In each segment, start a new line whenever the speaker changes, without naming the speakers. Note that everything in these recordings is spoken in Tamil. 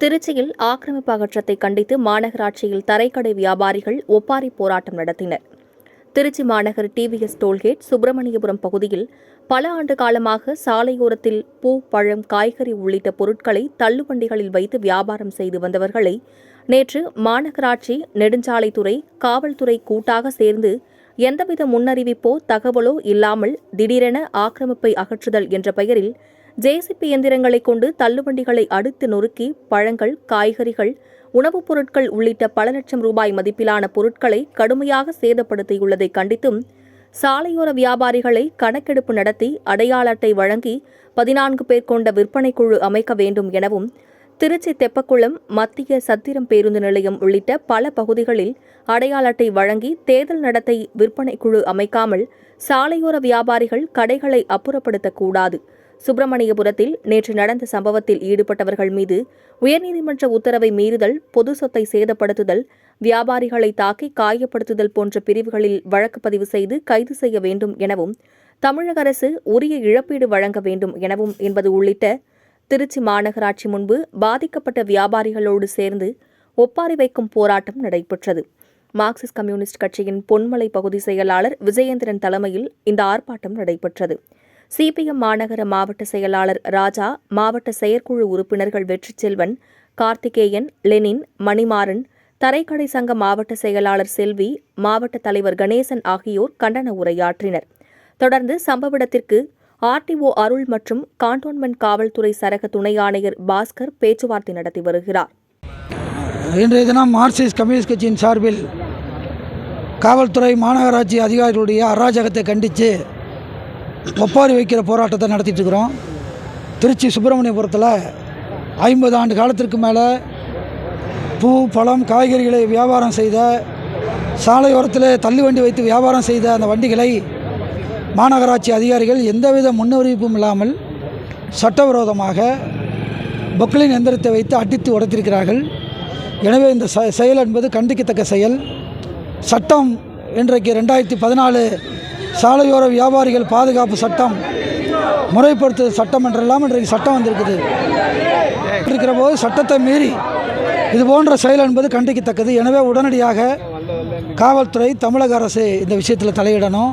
திருச்சியில் ஆக்கிரமிப்பு அகற்றத்தை கண்டித்து மாநகராட்சியில் தரைக்கடை வியாபாரிகள் ஒப்பாரி போராட்டம் நடத்தினர். திருச்சி மாநகர் டிவிஎஸ் டோல்கேட் சுப்பிரமணியபுரம் பகுதியில் பல ஆண்டு காலமாக சாலையோரத்தில் பூ பழம் காய்கறி உள்ளிட்ட பொருட்களை தள்ளுவண்டிகளில் வைத்து வியாபாரம் செய்து வந்தவர்களை நேற்று மாநகராட்சி நெடுஞ்சாலைத்துறை காவல்துறை கூட்டாக சேர்ந்து எந்தவித முன்னறிவிப்போ தகவலோ இல்லாமல் திடீரென ஆக்கிரமிப்பை அகற்றுதல் என்ற பெயரில் ஜேசிபி இயந்திரங்களை கொண்டு தள்ளுவண்டிகளை அடுத்து நொறுக்கி பழங்கள் காய்கறிகள் உணவுப் பொருட்கள் உள்ளிட்ட பல லட்சம் ரூபாய் மதிப்பிலான பொருட்களை கடுமையாக சேதப்படுத்தியுள்ளதை கண்டித்தும் சாலையோர வியாபாரிகளை கணக்கெடுப்பு நடத்தி அடையாள அட்டை வழங்கி பதினான்கு பேர் கொண்ட விற்பனை குழு அமைக்க வேண்டும் எனவும் திருச்சி தெப்பக்குளம் மத்திய சத்திரம் பேருந்து நிலையம் உள்ளிட்ட பல பகுதிகளில் அடையாள அட்டை வழங்கி தேர்தல் நடத்தை விற்பனை குழு அமைக்காமல் சாலையோர வியாபாரிகள் கடைகளை அப்புறப்படுத்தக்கூடாது. சுப்பிரமணியபுரத்தில் நேற்று நடந்த சம்பவத்தில் ஈடுபட்டவர்கள் மீது உயர்நீதிமன்ற உத்தரவை மீறுதல் பொது சொத்தை சேதப்படுத்துதல் வியாபாரிகளை தாக்கி காயப்படுத்துதல் போன்ற பிரிவுகளில் வழக்கு பதிவு செய்து கைது செய்ய வேண்டும் எனவும் தமிழக அரசு உரிய இழப்பீடு வழங்க வேண்டும் எனவும் என்பது உள்ளிட்ட திருச்சி மாநகராட்சி முன்பு பாதிக்கப்பட்ட வியாபாரிகளோடு சேர்ந்து ஒப்பாரி வைக்கும் போராட்டம் நடைபெற்றது. மார்க்சிஸ்ட் கம்யூனிஸ்ட் கட்சியின் பொன்மலை பகுதி செயலாளர் விஜயேந்திரன் தலைமையில் இந்த ஆர்ப்பாட்டம் நடைபெற்றது. சிபிஎம் மாநகர மாவட்ட செயலாளர் ராஜா மாவட்ட செயற்குழு உறுப்பினர்கள் வெற்றி செல்வன் கார்த்திகேயன் லெனின் மணிமாறன் தரைக்கடை சங்க மாவட்ட செயலாளர் செல்வி மாவட்ட தலைவர் கணேசன் ஆகியோர் கண்டன உரையாற்றினர். தொடர்ந்து சம்பவ இடத்திற்கு ஆர்டிஓ அருள் மற்றும் கான்டோன்மெண்ட் காவல்துறை சரக துணை ஆணையர் பாஸ்கர் பேச்சுவார்த்தை நடத்தி வருகிறார்.
இன்றைய தினம் மார்க்சிஸ்ட் கம்யூனிஸ்ட் கட்சியின் சார்பில் காவல்துறை மாநகராட்சி அதிகாரிகளுடைய அராஜகத்தை கண்டித்து ஒப்பாரி வைக்கிற போராட்டத்தை நடத்திட்டுருக்குறோம். திருச்சி சுப்பிரமணியபுரத்தில் ஐம்பது ஆண்டு காலத்திற்கு மேலே பூ பழம் காய்கறிகளை வியாபாரம் செய்த சாலையோரத்தில் தள்ளு வண்டி வைத்து வியாபாரம் செய்த அந்த வண்டிகளை மாநகராட்சி அதிகாரிகள் எந்தவித முன்னறிவிப்பும் இல்லாமல் சட்டவிரோதமாக பொக்லின் எந்திரத்தை வைத்து அடித்து உடைத்திருக்கிறார்கள். எனவே இந்த செ- செயல் என்பது கண்டிக்கத்தக்க செயல். சட்டம் இன்றைக்கு ரெண்டாயிரத்தி பதினாலு சாலையோர வியாபாரிகள் பாதுகாப்பு சட்டம் முறைப்படுத்துதல் சட்டம் என்றெல்லாம் இன்றைக்கு சட்டம் வந்திருக்குது. இருக்கிற போது சட்டத்தை மீறி இது போன்ற செயல் என்பது கண்டிக்கத்தக்கது. எனவே உடனடியாக காவல்துறை தமிழக அரசு இந்த விஷயத்தில் தலையிடணும்.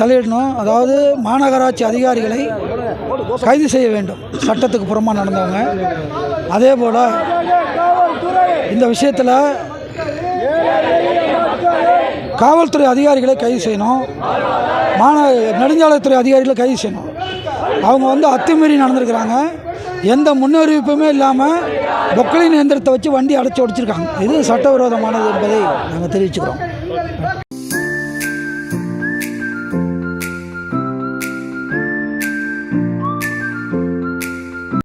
தலையிடணும். அதாவது மாநகராட்சி அதிகாரிகளை கைது செய்ய வேண்டும். சட்டத்துக்கு புறமாக நடந்தவங்க. அதே போல் இந்த விஷயத்தில் காவல்துறை அதிகாரிகளை கைது செய்யணும். மாந நெடுஞ்சாலைத்துறை அதிகாரிகளை கைது செய்யணும். அவங்க வந்து அத்துமீறி நடந்திருக்கிறாங்க. எந்த முன்னறிவிப்புமே இல்லாமல் பொக்களின் இயந்திரத்தை வச்சு வண்டி அடைச்சி உடைச்சிருக்காங்க இது சட்டவிரோதமானது என்பதை நாங்கள் தெரிவிச்சுக்கிறோம்.